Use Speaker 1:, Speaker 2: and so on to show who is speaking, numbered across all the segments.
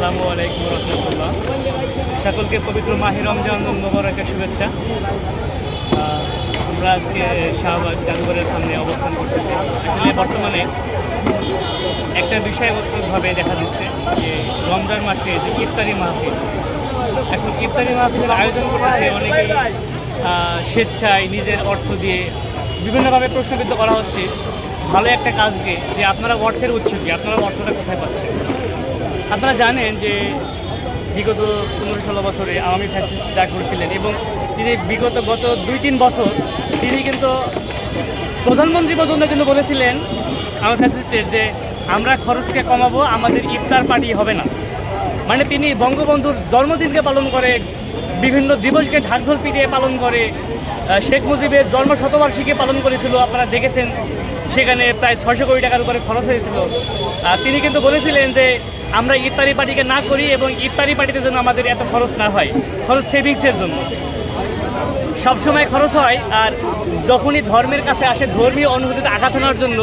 Speaker 1: আসসালামু আলাইকুম রহমতুল্লাহ। সকলকে পবিত্র মাহির রমজান মোবারকের শুভেচ্ছা। আমরা আজকে শাহবাগ জাদুঘরের সামনে অবস্থান করতেছি। আসলে বর্তমানে একটা বিষয় ভাবে দেখা দিচ্ছে যে রমজান মাসে যে ইফতারি মাহফিল এখন ইফতারি মাহফিলের আয়োজন করতেছে অনেকেই আহ, স্বেচ্ছায় নিজের অর্থ দিয়ে বিভিন্নভাবে প্রশ্নবিদ্ধ করা হচ্ছে। ভালো একটা কাজকে যে আপনারা অর্থের উৎস কি আপনারা অর্থটা কোথায় পাচ্ছেন? আপনারা জানেন যে বিগত পনেরো ষোলো বছরে আওয়ামী ফ্যাসিস্ট যা করছিলেন এবং তিনি বিগত গত দুই তিন বছর তিনি কিন্তু প্রধানমন্ত্রী পর্যন্ত কিন্তু বলেছিলেন আমার ফ্যাসিস্টের যে আমরা খরচকে কমাবো, আমাদের ইফতার পার্টি হবে না। মানে তিনি বঙ্গবন্ধুর জন্মদিনকে পালন করে, বিভিন্ন দিবসকে ঢাকঢোল পিটিয়ে পালন করে শেখ মুজিবের জন্ম শতবার্ষিকী পালন করেছিল। আপনারা দেখেছেন সেখানে প্রায় ছয়শো কোটি টাকার উপরে খরচ হয়েছিল। আর তিনি কিন্তু বলেছিলেন যে আমরা ইফতারি পার্টিকে না করি এবং ইফতারি পার্টিতে যেন আমাদের এত খরচ না হয়, খরচ সেভিংসের জন্য। সবসময় খরচ হয় আর যখনই ধর্মের কাছে আসে ধর্মীয় অনুভূতিতে আঘাত আনার জন্য,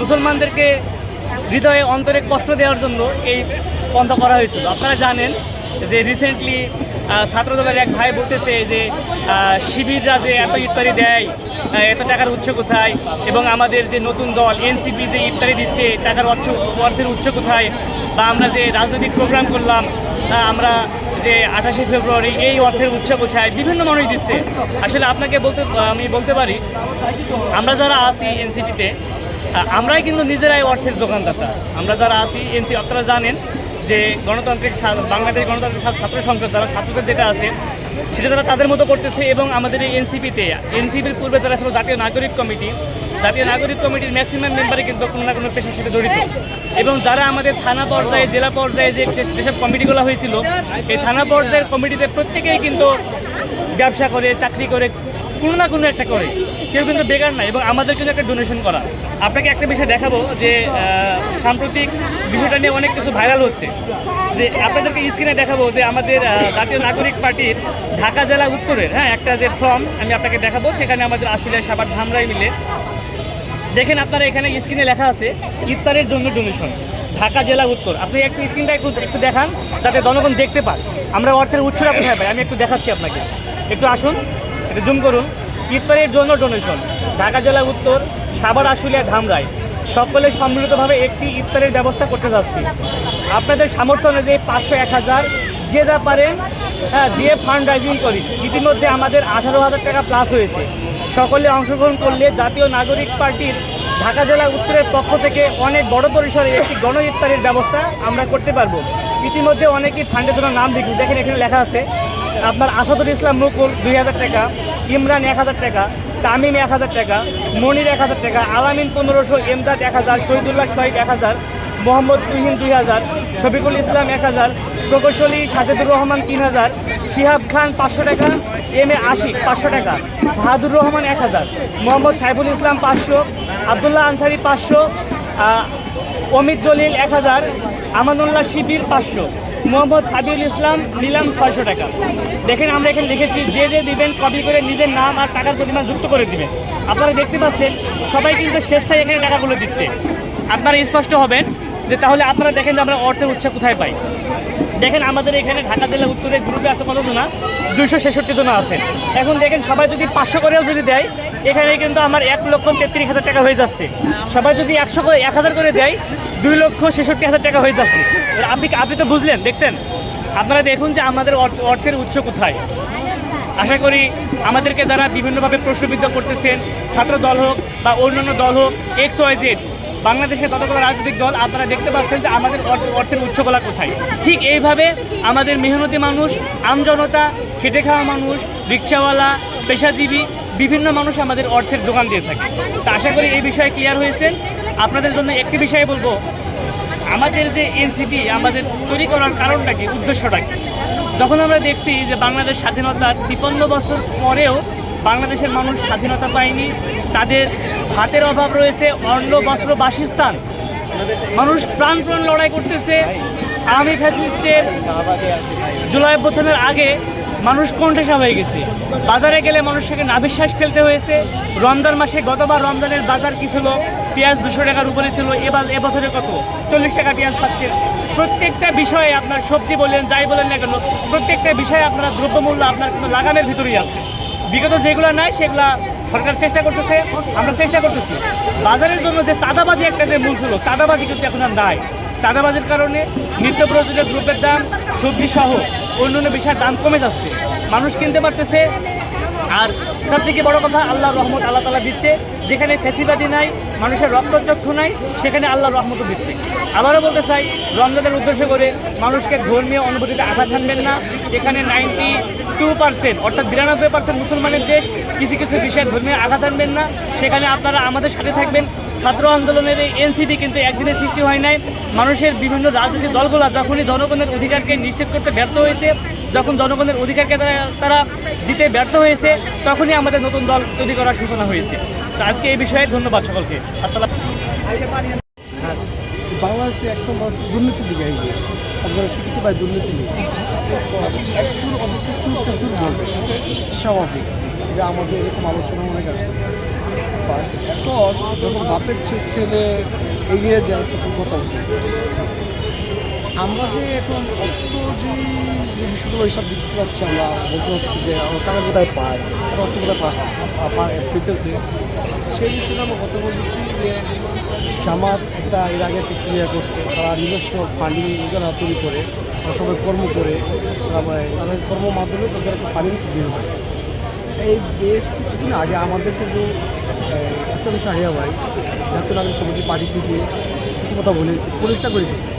Speaker 1: মুসলমানদেরকে হৃদয়ে অন্তরে কষ্ট দেওয়ার জন্য এই পন্থা করা হয়েছিল। আপনারা জানেন যে রিসেন্টলি ছাত্রদলের এক ভাই বলতেছে যে শিবিররা যে এত ইফতারি দেয় এত টাকার উৎস কোথায়, এবং আমাদের যে নতুন দল এনসিপি যে ইফতারি দিচ্ছে, টাকার অর্থ, অর্থের উৎস কোথায়, বা আমরা যে রাজনৈতিক প্রোগ্রাম করলাম আমরা যে আঠাশে ফেব্রুয়ারি এই অর্থের উৎস কোথায়, বিভিন্ন মানুষ দিচ্ছে। আসলে আপনাকে বলতে আমি বলতে পারি, আমরা যারা আছি এনসিপিতে আমরাই কিন্তু নিজেরাই অর্থের দোকানদাতা। আমরা যারা আছি এনসি আপনারা জানেন যে গণতান্ত্রিক বাংলাদেশ গণতান্ত্রিক ছাত্র সংসদ যারা ছাত্রদের যেটা আছে, সেটা তারা তাদের মতো করতেছে এবং আমাদের এই এনসিপিতে এনসিপির পূর্বে যারা ছিল জাতীয় নাগরিক কমিটি, জাতীয় নাগরিক কমিটির ম্যাক্সিমাম মেম্বারই কিন্তু কোনো না কোনো পেশার সাথে জড়িত। এবং যারা আমাদের থানা পর্যায়ে, জেলা পর্যায়ে যে- যেসব কমিটিগুলো হয়েছিল, এই থানা পর্যায়ের কমিটিতে প্রত্যেকেই কিন্তু ব্যবসা করে, চাকরি করে কোনো না কোনো একটা করে। কেউ কিন্তু বেকার না এবং আমাদের কিন্তু একটা ডোনেশন করা। আপনাকে একটা বিষয় দেখাবো যে সাম্প্রতিক বিষয়টা নিয়ে অনেক কিছু ভাইরাল হচ্ছে। যে আপনাদেরকে স্ক্রিনে দেখাবো যে আমাদের জাতীয় নাগরিক পার্টির ঢাকা জেলা উত্তরের হ্যাঁ একটা যে ফর্ম আমি আপনাকে দেখাবো, সেখানে আমাদের আশুলিয়া সাবার ধামরাই মিলে। দেখেন আপনারা এখানে স্ক্রিনে লেখা আছে, ইফতারের জন্য ডোনেশন ঢাকা জেলা উত্তর। আপনি একটু স্ক্রিনটা একটু একটু দেখান, যাতে জনগণ দেখতে পান আমরা অর্থের উৎসটা কোথায় পাই, আমি একটু দেখাচ্ছি আপনাকে। একটু আসুন, একটু জুম করুন। ইফতারের জন্য ডোনেশন ঢাকা জেলা উত্তর সাবার আশুলিয়া, ধামরাই। সকলে সম্মিলিতভাবে একটি ইফতারের ব্যবস্থা করতে যাচ্ছি। আপনাদের সামর্থ্য অনুযায়ী পাঁচশো এক হাজার, যে যা পারেন হ্যাঁ দিয়ে ফান্ড রাইজিং করি। ইতিমধ্যে আমাদের আঠারো হাজার টাকা প্লাস হয়েছে। সকলে অংশগ্রহণ করলে জাতীয় নাগরিক পার্টির ঢাকা জেলা উত্তরের পক্ষ থেকে অনেক বড় পরিসরে একটি গণ ইফতারির ব্যবস্থা আমরা করতে পারব। ইতিমধ্যে অনেকেই ফান্ডের জন্য নাম লিখুন দেখেন এখানে লেখা আছে, আপনার আসাদুল ইসলাম মুকুল দুই হাজার টাকা ইমরান এক হাজার টাকা, তামিম এক হাজার টাকা, মনির এক হাজার টাকা, আলামিন পনেরোশো, এমদাদ এক হাজার, শহীদুল্লাহ শহীদ এক হাজার, মোহাম্মদ তুহিন দুই হাজার, শফিকুল ইসলাম এক হাজার, প্রকৌশলী সাজেদুর রহমান তিন হাজার, শিহাব খান পাঁচশো টাকা, এম এ আশিক পাঁচশো টাকা, বাহাদুর রহমান এক হাজার, মোহাম্মদ সাইফুল ইসলাম পাঁচশো, আবদুল্লাহ আনসারি পাঁচশো অমিত জলিল এক হাজার, আমানুল্লাহ শিবির পাঁচশো। মোহাম্মদ সাবিউল ইসলাম নিলাম ছয়শো টাকা। দেখেন আমরা এখানে লিখেছি, যে যে দিবেন কপি করে নিজের নাম আর টাকার পরিমাণ যুক্ত করে দিবেন। আপনারা দেখতে পাচ্ছেন, সবাই কিন্তু স্বেচ্ছায় এখানে টাকাগুলো দিচ্ছে। আপনারা স্পষ্ট হবেন যে তাহলে আপনারা দেখেন যে আমরা অর্থের উৎসাহ কোথায় পাই। দেখেন আমাদের এখানে ঢাকা জেলা উত্তরের গ্রুপে আছে কত জনা? দুইশো ছেষট্টি জনা আছে। এখন দেখেন সবাই যদি পাঁচশো করেও যদি দেয়, এখানে কিন্তু আমার এক লক্ষ তেত্রিশ হাজার টাকা হয়ে যাচ্ছে। সবাই যদি একশো করে, এক হাজার করে দেয়, দুই লক্ষ ছেষট্টি হাজার টাকা হয়ে যাচ্ছে। আপনি আপনি তো বুঝলেন, দেখছেন? আপনারা দেখুন যে আমাদের অর্থ- অর্থের উৎস কোথায়। আশা করি আমাদেরকে যারা বিভিন্নভাবে প্রশ্নবিদ্ধ করতেছেন ছাত্র দল হোক বা অন্যান্য দল হোক এক্স ওয়াই জেড বাংলাদেশের যতগুলো রাজনৈতিক দল আপনারা দেখতে পাচ্ছেন যে আমাদের অর্থ- অর্থের উৎসগুলা কোথায়। ঠিক এইভাবে আমাদের মেহনতি মানুষ, আমজনতা, খেটে খাওয়া মানুষ, রিক্সাওয়ালা, পেশাজীবী, বিভিন্ন মানুষ আমাদের অর্থের যোগান দিয়ে থাকে। তা আশা করি এই বিষয়ে ক্লিয়ার হয়েছে। আপনাদের জন্য একটি বিষয়ে বলব, আমাদের যে এনসিপি আমাদের তৈরি করার কারণটা কি, উদ্দেশ্যটা কি? যখন আমরা দেখছি যে বাংলাদেশ স্বাধীনতার বিপন্ন বছর পরেও বাংলাদেশের মানুষ স্বাধীনতা পায়নি, তাদের ভাতের অভাব রয়েছে অন্ন বস্ত্র বাসস্থান। মানুষ প্রাণপ্রাণ লড়াই করতেছে। আর্মি ফ্যাসিস্টের জুলাই অভ্যুত্থানের আগে মানুষ কণ্ঠেসা হয়ে গেছে। বাজারে গেলে মানুষকে নাভিশ্বাস ফেলতে হয়েছে। রমজান মাসে গতবার রমজানের বাজার কী ছিল? পেঁয়াজ দুশো টাকার উপরে ছিল। এবার এবছরে কত? চল্লিশ টাকা পেঁয়াজ পাচ্ছেন। প্রত্যেকটা বিষয়ে আপনার সবজি বলেন, যাই বলেন না কেন, প্রত্যেকটা বিষয়ে আপনার দ্রব্যমূল্য আপনার কিন্তু লাগামের ভিতরেই আছে। বিগত যেগুলো নাই, সেগুলা সরকার চেষ্টা করতেছে, আমরা চেষ্টা করতেছি। বাজারের জন্য যে চাঁদাবাজি একটা যে মূল ছিল চাঁদাবাজি কিন্তু এখন নাই। চাঁদাবাজির কারণে নিত্য প্রয়োজনীয় দ্রব্যের দাম, সবজি সহ অন্যান্য বিষয়ের দাম কমে যাচ্ছে। মানুষ কিনতে পারতেছে। আর সব থেকে বড় কথা, আল্লাহ রহমত আল্লাহ তালা দিচ্ছে। যেখানে ফেসিবাদী নাই, মানুষের রক্তচক্ষু নাই, সেখানে আল্লাহ রহমতও দিচ্ছে। আবারও বলতে চাই, রমজানের উদ্দেশ্য করে মানুষকে ধর্মীয় অনুভূতিতে আঘাত হানবেন না। এখানে নাইনটি টু পার্সেন্ট অর্থাৎ বিরানব্বই পার্সেন্ট মুসলমানের দেশ কিছু কিছু বিষয়ে ধর্মীয় আঘাত আনবেন না। সেখানে আপনারা আমাদের সাথে থাকবেন। ছাত্র আন্দোলনের এই এনসিপি কিন্তু একদিনে সৃষ্টি হয় নাই। মানুষের বিভিন্ন রাজনৈতিক দলগুলো যখনই জনগণের অধিকারকে নিশ্চিত করতে ব্যর্থ হয়েছে, যখন জনগণের অধিকারকে তারা- দিতে ব্যর্থ হয়েছে, তখনই আমাদের নতুন দল তৈরি করার সূচনা হয়েছে। তো আজকে এই বিষয়ে ধন্যবাদ সকলকে। আসসালাম
Speaker 2: হ্যাঁ বাংলাদেশে একদম দুর্নীতির দিকে সব জায়গায় স্বীকৃতি পায় দুর্নীতি নেই। এক চুর অবস্থা চুর চুর চুর বলবে স্বাভাবিক যে আমাদের এরকম আলোচনা অনেক আসছে। এখন যখন বাপের ছেলে এগিয়ে যায়, তখন কথা উঠে আমরা যে এখন অত যে বিষয়গুলো এইসব দেখতে পাচ্ছি, আমরা বলতে পারছি যে তারা কোথায় পায় তারা অর্থ কোথায় পাস পেতেছে। সেই বিষয়ে আমরা কথা বলতেছি যে জামাত একটা এর আগে একটা ক্রিয়া করছে। তারা নিজস্ব ফান্ডিং নিজেরা তৈরি করে সবাই কর্ম করে মানে তাদের কর্ম মাধ্যমে তাদের একটা ফান্ডিং হয়। এই বেশ কিছুদিন আগে আমাদের কিন্তু ইসলাম শাহিয়া ভাই, জাতীয় নাগরিক কমিটি পার্টি থেকে কিছু কথা বলে দিচ্ছে পরিষ্কার করে দিচ্ছে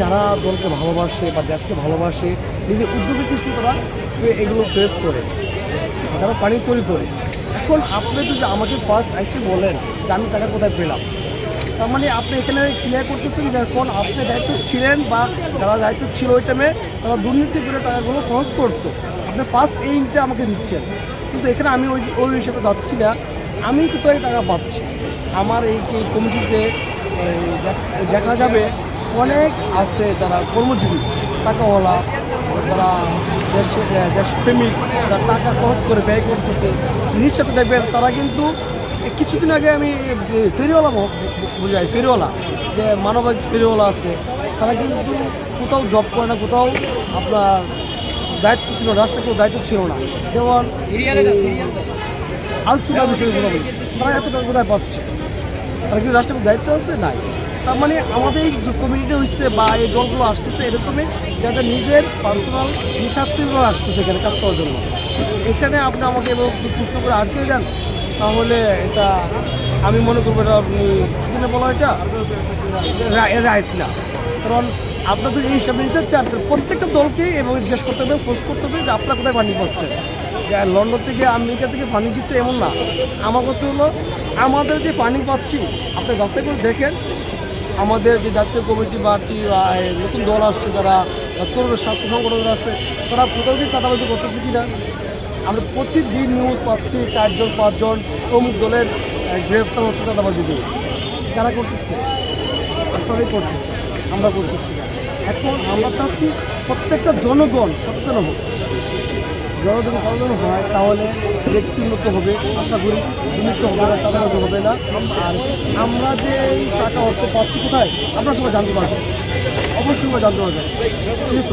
Speaker 2: যারা দলকে ভালোবাসে বা দেশকে ভালোবাসে, নিজের উদ্যোগে কিছু তারা এগুলো ফেস করে। তারা পানি তৈরি করে। এখন আপনি যদি আমাকে ফার্স্ট এসে বলেন যে আমি টাকা কোথায় পেলাম? তার মানে আপনি এখানে ক্লিয়ার করতেছেন যে এখন আপনি দায়িত্ব ছিলেন বা যারা দায়িত্ব ছিল ওই টাইমে তারা দুর্নীতি করে টাকাগুলো খরচ করতো। আপনি ফার্স্ট এইটা আমাকে দিচ্ছেন। কিন্তু এখানে আমি ওই ওই হিসেবে যাচ্ছি না। আমি কোথায় টাকা পাচ্ছি? আমার এই এই কমিটিতে দেখা যাবে অনেক আছে যারা কর্মজীবী, টাকাওয়ালা যারা দেশে দেশপ্রেমিক যারা টাকা খরচ করে ব্যয় করতেছে দেখবেন তারা কিন্তু কিছুদিন আগে আমি ফেরিওয়ালা বুঝাই ফেরিওয়ালা যে মানবিক ফেরিওয়ালা আছে তারা কিন্তু কোথাও জব করে না কোথাও আপনার দায়িত্ব ছিল রাষ্ট্রের কোনো দায়িত্ব ছিল না। যেমন আলসুনা বিষয়ে কথা তারা এত টাকা কোথায় পাচ্ছে তারা কি রাষ্ট্রের দায়িত্ব আছে? নাই। তার মানে আমাদের এই কমিউনিটি হচ্ছে বা এই দলগুলো আসতেছে এরকমই যাদের নিজের পার্সোনাল নিঃস্বার্থীগুলো আসতেছে এখানে কাজ করার জন্য। এখানে আপনি আমাকে এবং প্রশ্ন করে আটকে দেন, তাহলে এটা আমি মনে করব এটা আপনি বলা এটা? রাইট না। কারণ আপনার যদি এই হিসাবে নিতে চান প্রত্যেকটা দলকে এবং জিজ্ঞেস করতে হবে ফোর্স করতে হবে যে আপনার কোথায় ফান্ডিং পাচ্ছেন লন্ডন থেকে, আমেরিকা থেকে ফান্ডিং দিচ্ছে এমন না। আমার কথা হলো, আমাদের যে ফান্ডিং পাচ্ছি, আপনি যাচাই করে দেখেন আমাদের যে জাতীয় কমিটি বা নতুন দল আসছে যারা তরুণ স্বাস্থ্য সংগঠন আসছে, তারা কোথাও কি চাঁদাবাজি করতেছে কি না আমরা প্রতিদিন নিউজ পাচ্ছি, চারজন, পাঁচজন অমুক দলের গ্রেফতার হচ্ছে চাঁদাবাজি দিয়ে। কারা করতেছে? আপনারাই করতেছে আমরা করতেছি এখন আমরা চাচ্ছি প্রত্যেকটা জনগণ সচেতন হোক। জনগণ সচেতন হয়, তাহলে ব্যক্তি ব্যক্তিগত হবে। আশা করি বিমুক্ত হবে না, চাঁদাবাজি হবে না। আর আমরা যে টাকা অর্থ পাচ্ছি কোথায়, আপনারা সবাই জানতে পারবেন। অবশ্যই জানতে পারবেন। ঠিক আছে